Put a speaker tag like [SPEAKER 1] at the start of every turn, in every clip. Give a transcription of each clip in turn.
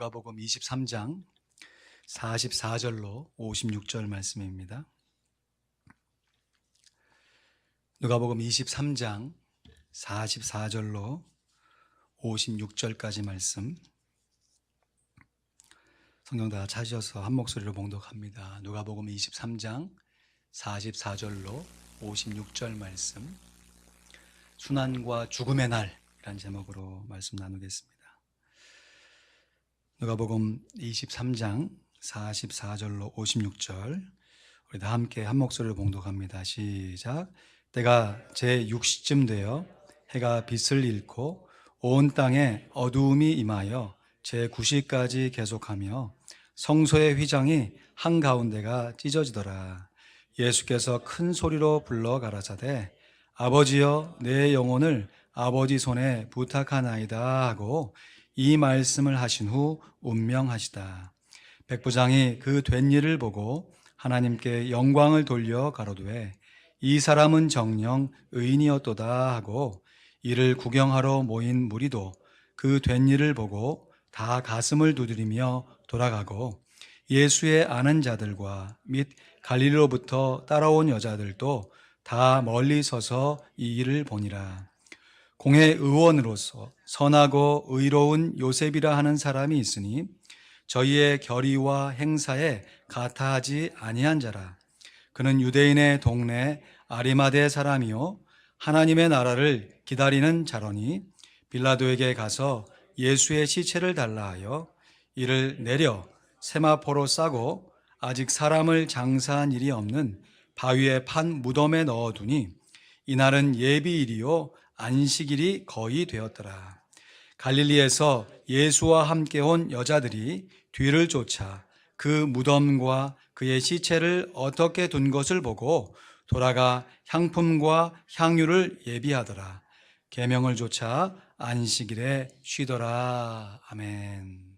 [SPEAKER 1] 누가복음 23장 44절로 56절 말씀입니다. 누가복음 23장 44절로 56절까지 말씀 성경 다 찾으셔서 한 목소리로 봉독합니다. 누가복음 23장 44절로 56절 말씀 순환과 죽음의 날이라는 제목으로 말씀 나누겠습니다. 누가복음 23장 44절로 56절 우리 다 함께 한 목소리로 봉독합니다. 시작. 때가 제 6시쯤 되어 해가 빛을 잃고 온 땅에 어두움이 임하여 제 9시까지 계속하며 성소의 휘장이 한 가운데가 찢어지더라. 예수께서 큰 소리로 불러 가라사대 아버지여 내 영혼을 아버지 손에 부탁하나이다 하고 이 말씀을 하신 후 운명하시다. 백부장이 그 된 일을 보고 하나님께 영광을 돌려 가로되 이 사람은 정령 의인이었도다 하고 이를 구경하러 모인 무리도 그 된 일을 보고 다 가슴을 두드리며 돌아가고 예수의 아는 자들과 및 갈릴리로부터 따라온 여자들도 다 멀리 서서 이 일을 보니라. 공회 의원으로서 선하고 의로운 요셉이라 하는 사람이 있으니 저희의 결의와 행사에 가타하지 아니한 자라. 그는 유대인의 동네 아리마대 사람이요 하나님의 나라를 기다리는 자로니 빌라도에게 가서 예수의 시체를 달라 하여 이를 내려 세마포로 싸고 아직 사람을 장사한 일이 없는 바위에 판 무덤에 넣어두니 이날은 예비일이요 안식일이 거의 되었더라. 갈릴리에서 예수와 함께 온 여자들이 뒤를 쫓아 그 무덤과 그의 시체를 어떻게 둔 것을 보고 돌아가 향품과 향유를 예비하더라. 계명을 쫓아 안식일에 쉬더라. 아멘.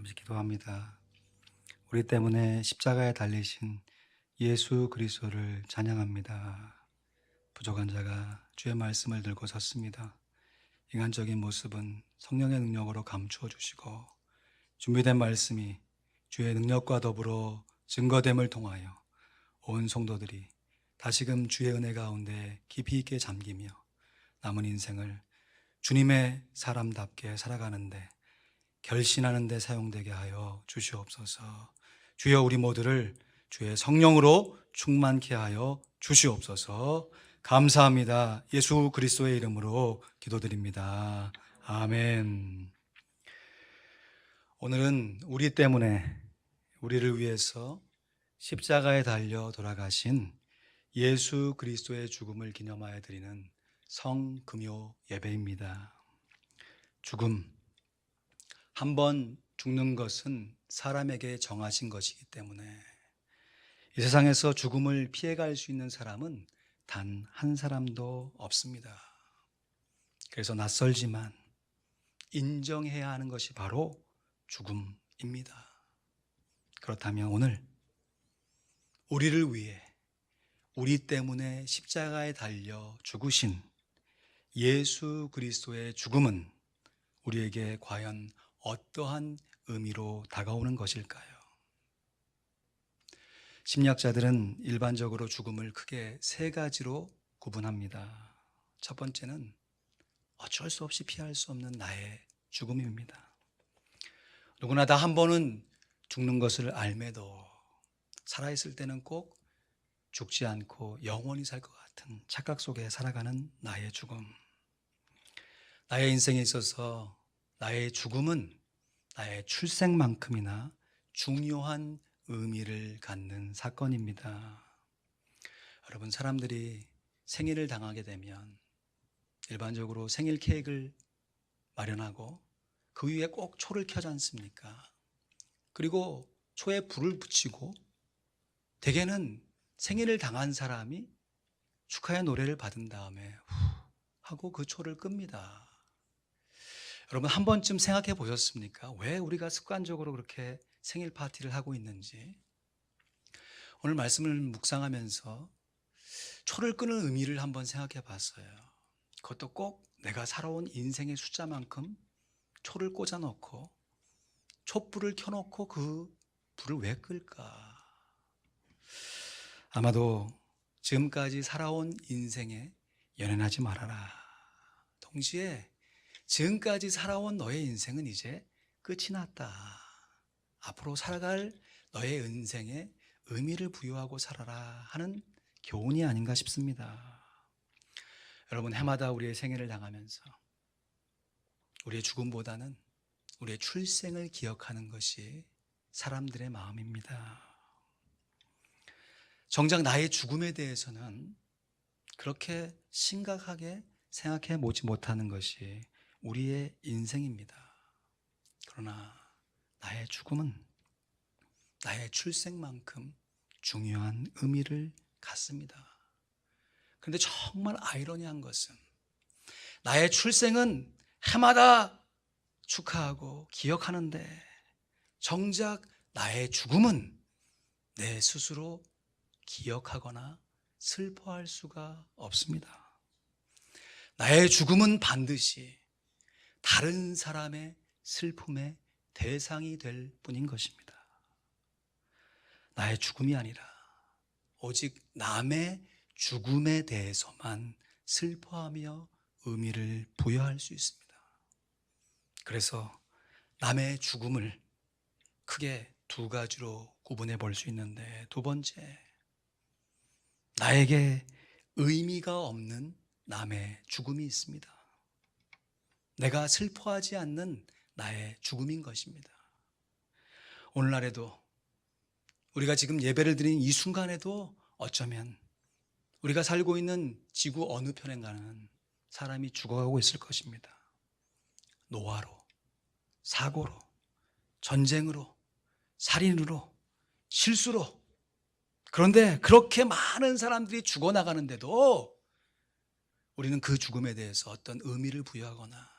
[SPEAKER 1] 잠시 기도합니다. 우리 때문에 십자가에 달리신 예수 그리스도를 찬양합니다. 부족한 자가 주의 말씀을 들고 섰습니다. 인간적인 모습은 성령의 능력으로 감추어 주시고 준비된 말씀이 주의 능력과 더불어 증거됨을 통하여 온 성도들이 다시금 주의 은혜 가운데 깊이 있게 잠기며 남은 인생을 주님의 사람답게 살아가는데 결신하는 데 사용되게 하여 주시옵소서. 주여 우리 모두를 주의 성령으로 충만케 하여 주시옵소서. 감사합니다. 예수 그리스도의 이름으로 기도드립니다. 아멘. 오늘은 우리 때문에 우리를 위해서 십자가에 달려 돌아가신 예수 그리스도의 죽음을 기념하여 드리는 성금요 예배입니다. 죽음. 한 번 죽는 것은 사람에게 정하신 것이기 때문에 이 세상에서 죽음을 피해갈 수 있는 사람은 단 한 사람도 없습니다. 그래서 낯설지만 인정해야 하는 것이 바로 죽음입니다. 그렇다면 오늘 우리를 위해 우리 때문에 십자가에 달려 죽으신 예수 그리스도의 죽음은 우리에게 과연 어떠한 의미로 다가오는 것일까요? 심리학자들은 일반적으로 죽음을 크게 세 가지로 구분합니다. 첫 번째는 어쩔 수 없이 피할 수 없는 나의 죽음입니다. 누구나 다 한 번은 죽는 것을 알매도 살아있을 때는 꼭 죽지 않고 영원히 살 것 같은 착각 속에 살아가는 나의 죽음. 나의 인생에 있어서 나의 죽음은 나의 출생만큼이나 중요한 의미를 갖는 사건입니다. 여러분, 사람들이 생일을 당하게 되면 일반적으로 생일 케이크를 마련하고 그 위에 꼭 초를 켜지 않습니까? 그리고 초에 불을 붙이고 대개는 생일을 당한 사람이 축하의 노래를 받은 다음에 후 하고 그 초를 끕니다. 여러분 한 번쯤 생각해 보셨습니까? 왜 우리가 습관적으로 그렇게 생일 파티를 하고 있는지. 오늘 말씀을 묵상하면서 초를 끄는 의미를 한번 생각해 봤어요. 그것도 꼭 내가 살아온 인생의 숫자만큼 초를 꽂아 놓고 촛불을 켜놓고 그 불을 왜 끌까? 아마도 지금까지 살아온 인생에 연연하지 말아라. 동시에 지금까지 살아온 너의 인생은 이제 끝이 났다. 앞으로 살아갈 너의 인생에 의미를 부여하고 살아라 하는 교훈이 아닌가 싶습니다. 여러분, 해마다 우리의 생일을 당하면서 우리의 죽음보다는 우리의 출생을 기억하는 것이 사람들의 마음입니다. 정작 나의 죽음에 대해서는 그렇게 심각하게 생각해 보지 못하는 것이 우리의 인생입니다. 그러나 나의 죽음은 나의 출생만큼 중요한 의미를 갖습니다. 그런데 정말 아이러니한 것은 나의 출생은 해마다 축하하고 기억하는데 정작 나의 죽음은 내 스스로 기억하거나 슬퍼할 수가 없습니다. 나의 죽음은 반드시 다른 사람의 슬픔의 대상이 될 뿐인 것입니다. 나의 죽음이 아니라 오직 남의 죽음에 대해서만 슬퍼하며 의미를 부여할 수 있습니다. 그래서 남의 죽음을 크게 두 가지로 구분해 볼 수 있는데 두 번째, 나에게 의미가 없는 남의 죽음이 있습니다. 내가 슬퍼하지 않는 나의 죽음인 것입니다. 오늘날에도 우리가 지금 예배를 드린 이 순간에도 어쩌면 우리가 살고 있는 지구 어느 편인가는 사람이 죽어가고 있을 것입니다. 노화로, 사고로, 전쟁으로, 살인으로, 실수로. 그런데 그렇게 많은 사람들이 죽어나가는데도 우리는 그 죽음에 대해서 어떤 의미를 부여하거나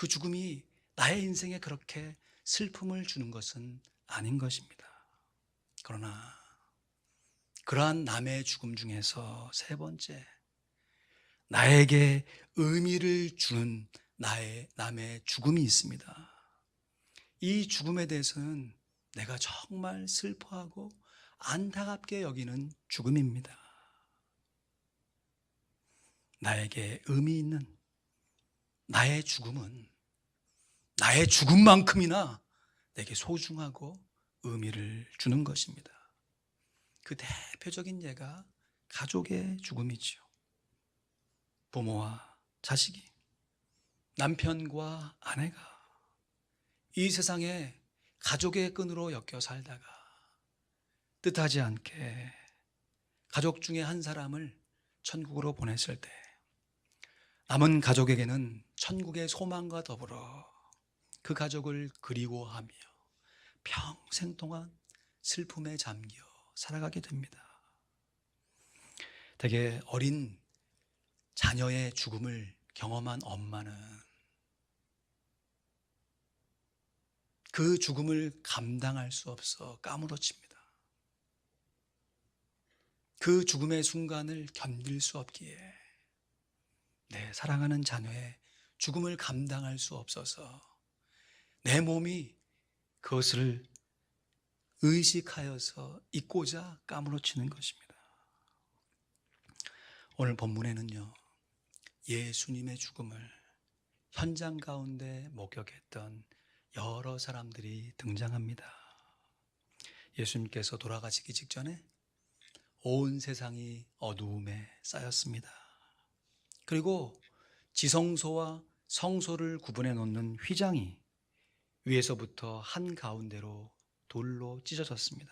[SPEAKER 1] 그 죽음이 나의 인생에 그렇게 슬픔을 주는 것은 아닌 것입니다. 그러나 그러한 남의 죽음 중에서 세 번째, 나에게 의미를 주는 나의 남의 죽음이 있습니다. 이 죽음에 대해서는 내가 정말 슬퍼하고 안타깝게 여기는 죽음입니다. 나에게 의미 있는 나의 죽음은 나의 죽음만큼이나 내게 소중하고 의미를 주는 것입니다. 그 대표적인 예가 가족의 죽음이지요. 부모와 자식이, 남편과 아내가 이 세상에 가족의 끈으로 엮여 살다가 뜻하지 않게 가족 중에 한 사람을 천국으로 보냈을 때 남은 가족에게는 천국의 소망과 더불어 그 가족을 그리워하며 평생 동안 슬픔에 잠겨 살아가게 됩니다. 되게 어린 자녀의 죽음을 경험한 엄마는 그 죽음을 감당할 수 없어 까무러칩니다. 그 죽음의 순간을 견딜 수 없기에 내 사랑하는 자녀의 죽음을 감당할 수 없어서 내 몸이 그것을 의식하여서 잊고자 까무러치는 것입니다. 오늘 본문에는요, 예수님의 죽음을 현장 가운데 목격했던 여러 사람들이 등장합니다. 예수님께서 돌아가시기 직전에 온 세상이 어두움에 쌓였습니다. 그리고 지성소와 성소를 구분해 놓는 휘장이 위에서부터 한 가운데로 돌로 찢어졌습니다.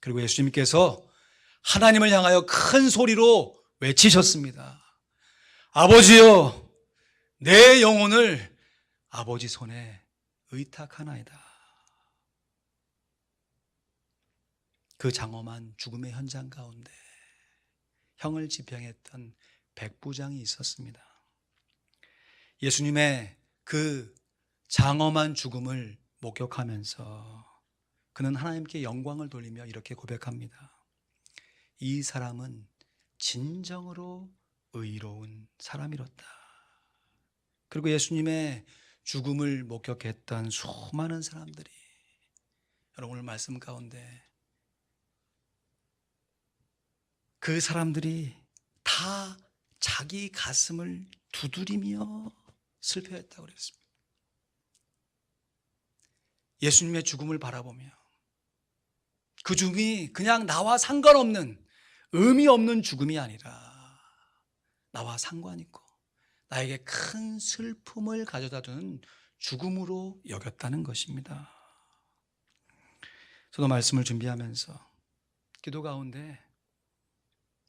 [SPEAKER 1] 그리고 예수님께서 하나님을 향하여 큰 소리로 외치셨습니다. 아버지여, 내 영혼을 아버지 손에 의탁하나이다. 그 장엄한 죽음의 현장 가운데 형을 집행했던 백부장이 있었습니다. 예수님의 그 장엄한 죽음을 목격하면서 그는 하나님께 영광을 돌리며 이렇게 고백합니다. 이 사람은 진정으로 의로운 사람이었다. 그리고 예수님의 죽음을 목격했던 수많은 사람들이 여러분 오늘 말씀 가운데 그 사람들이 다 자기 가슴을 두드리며 슬퍼했다고 그랬습니다. 예수님의 죽음을 바라보며 그 죽음이 그냥 나와 상관없는 의미 없는 죽음이 아니라 나와 상관 있고 나에게 큰 슬픔을 가져다 주는 죽음으로 여겼다는 것입니다. 저도 말씀을 준비하면서 기도 가운데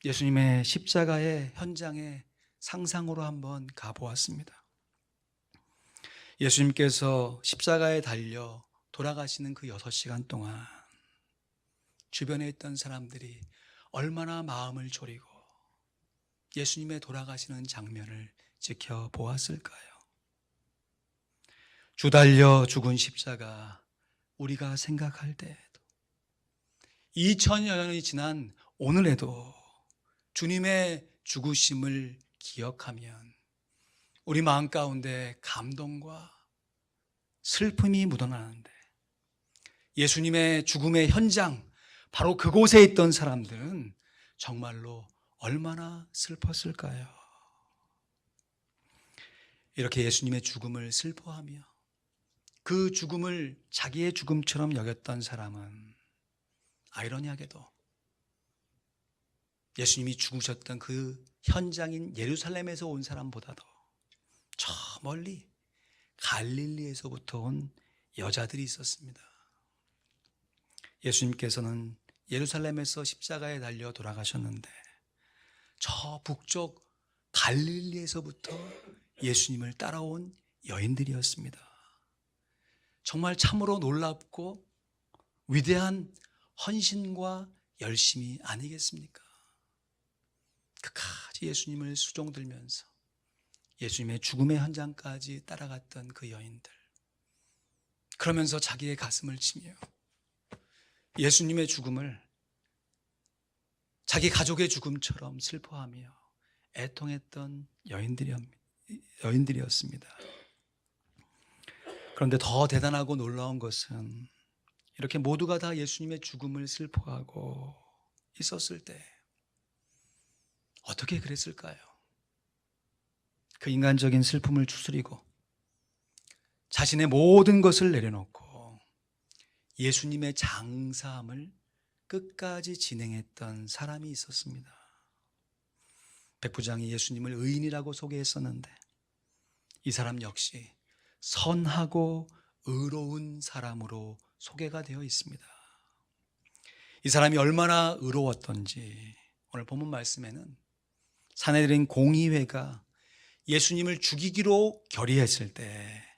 [SPEAKER 1] 예수님의 십자가의 현장에 상상으로 한번 가보았습니다. 예수님께서 십자가에 달려 돌아가시는 그 여섯 시간 동안 주변에 있던 사람들이 얼마나 마음을 졸이고 예수님의 돌아가시는 장면을 지켜보았을까요? 주달려 죽은 십자가 우리가 생각할 때에도 2000여 년이 지난 오늘에도 주님의 죽으심을 기억하면 우리 마음 가운데 감동과 슬픔이 묻어나는데 예수님의 죽음의 현장, 바로 그곳에 있던 사람들은 정말로 얼마나 슬펐을까요? 이렇게 예수님의 죽음을 슬퍼하며 그 죽음을 자기의 죽음처럼 여겼던 사람은 아이러니하게도 예수님이 죽으셨던 그 현장인 예루살렘에서 온 사람보다도 저 멀리 갈릴리에서부터 온 여자들이 있었습니다. 예수님께서는 예루살렘에서 십자가에 달려 돌아가셨는데 저 북쪽 갈릴리에서부터 예수님을 따라온 여인들이었습니다. 정말 참으로 놀랍고 위대한 헌신과 열심이 아니겠습니까? 끝까지 예수님을 수종들면서 예수님의 죽음의 현장까지 따라갔던 그 여인들. 그러면서 자기의 가슴을 치며 예수님의 죽음을 자기 가족의 죽음처럼 슬퍼하며 애통했던 여인들이, 여인들이 었습니다. 그런데 더 대단하고 놀라운 것은 이렇게 모두가 다 예수님의 죽음을 슬퍼하고 있었을 때 어떻게 그랬을까요? 그 인간적인 슬픔을 추스리고 자신의 모든 것을 내려놓고 예수님의 장사함을 끝까지 진행했던 사람이 있었습니다. 백부장이 예수님을 의인이라고 소개했었는데 이 사람 역시 선하고 의로운 사람으로 소개가 되어 있습니다. 이 사람이 얼마나 의로웠던지 오늘 본문 말씀에는 사내들인 공의회가 예수님을 죽이기로 결의했을 때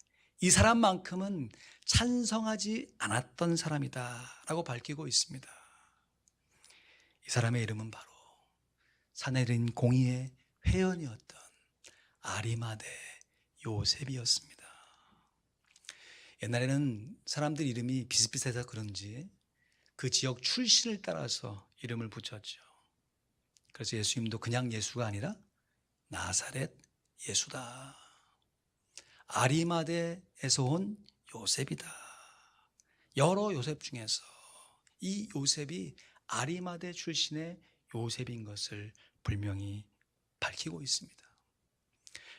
[SPEAKER 1] 이 사람만큼은 찬성하지 않았던 사람이다라고 밝히고 있습니다. 이 사람의 이름은 바로 사내린 공의의 회원이었던 아리마대 요셉이었습니다. 옛날에는 사람들 이름이 비슷비슷해서 그런지 그 지역 출신을 따라서 이름을 붙였죠. 그래서 예수님도 그냥 예수가 아니라 나사렛 예수다. 아리마대에서 온 요셉이다. 여러 요셉 중에서 이 요셉이 아리마대 출신의 요셉인 것을 분명히 밝히고 있습니다.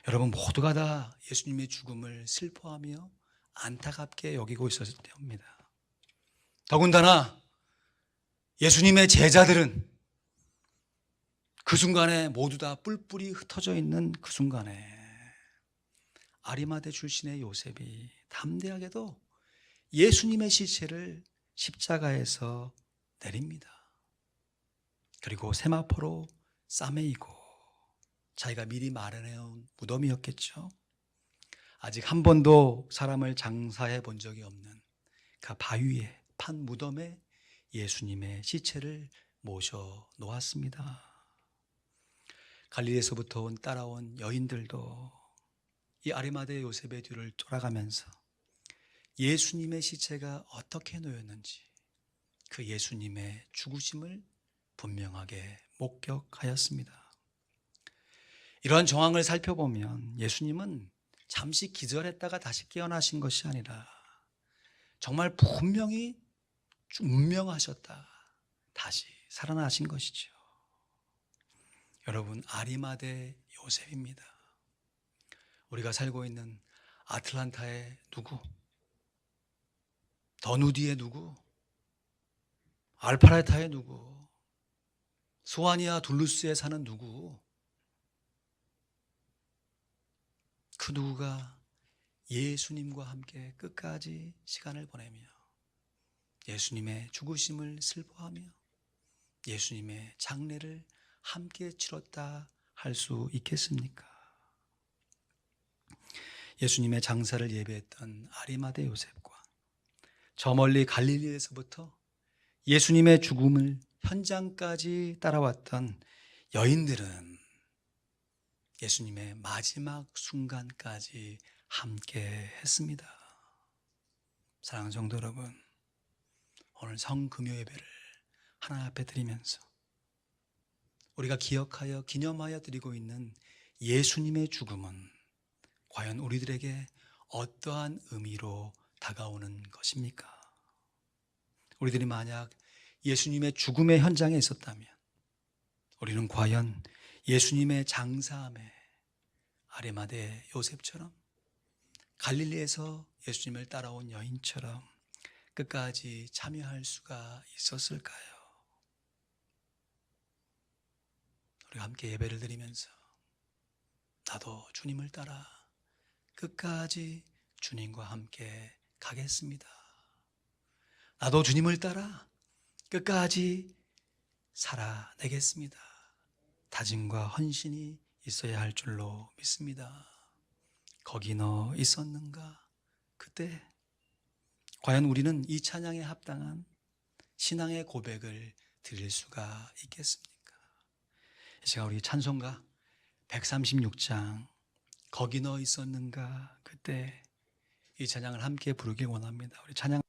[SPEAKER 1] 여러분 모두가 다 예수님의 죽음을 슬퍼하며 안타깝게 여기고 있었을 때입니다. 더군다나 예수님의 제자들은 그 순간에 모두 다 뿔뿔이 흩어져 있는 그 순간에 아리마대 출신의 요셉이 담대하게도 예수님의 시체를 십자가에서 내립니다. 그리고 세마포로 싸매이고 자기가 미리 마련해온 무덤이었겠죠. 아직 한 번도 사람을 장사해 본 적이 없는 그 바위에 판 무덤에 예수님의 시체를 모셔 놓았습니다. 갈릴리에서부터 온 따라온 여인들도 이 아리마대 요셉의 뒤를 돌아가면서 예수님의 시체가 어떻게 놓였는지 그 예수님의 죽으심을 분명하게 목격하였습니다. 이러한 정황을 살펴보면 예수님은 잠시 기절했다가 다시 깨어나신 것이 아니라 정말 분명히 운명하셨다. 다시 살아나신 것이죠. 여러분, 아리마대 요셉입니다. 우리가 살고 있는 아틀란타의 누구? 더누디의 누구? 알파레타의 누구? 소아니아 둘루스에 사는 누구? 그 누구가 예수님과 함께 끝까지 시간을 보내며 예수님의 죽으심을 슬퍼하며 예수님의 장례를 함께 치렀다 할 수 있겠습니까? 예수님의 장사를 예배했던 아리마대 요셉과 저 멀리 갈릴리에서부터 예수님의 죽음을 현장까지 따라왔던 여인들은 예수님의 마지막 순간까지 함께 했습니다. 사랑하는 성도 여러분, 오늘 성금요 예배를 하나 앞에 드리면서 우리가 기억하여 기념하여 드리고 있는 예수님의 죽음은 과연 우리들에게 어떠한 의미로 다가오는 것입니까? 우리들이 만약 예수님의 죽음의 현장에 있었다면 우리는 과연 예수님의 장사함에 아레마대 요셉처럼 갈릴리에서 예수님을 따라온 여인처럼 끝까지 참여할 수가 있었을까요? 우리가 함께 예배를 드리면서 나도 주님을 따라 끝까지 주님과 함께 가겠습니다. 나도 주님을 따라 끝까지 살아내겠습니다. 다짐과 헌신이 있어야 할 줄로 믿습니다. 거기 너 있었는가? 그때 과연 우리는 이 찬양에 합당한 신앙의 고백을 드릴 수가 있겠습니까? 제가 우리 찬송가 136장 거기 너 있었는가? 그때 이 찬양을 함께 부르길 원합니다. 우리 찬양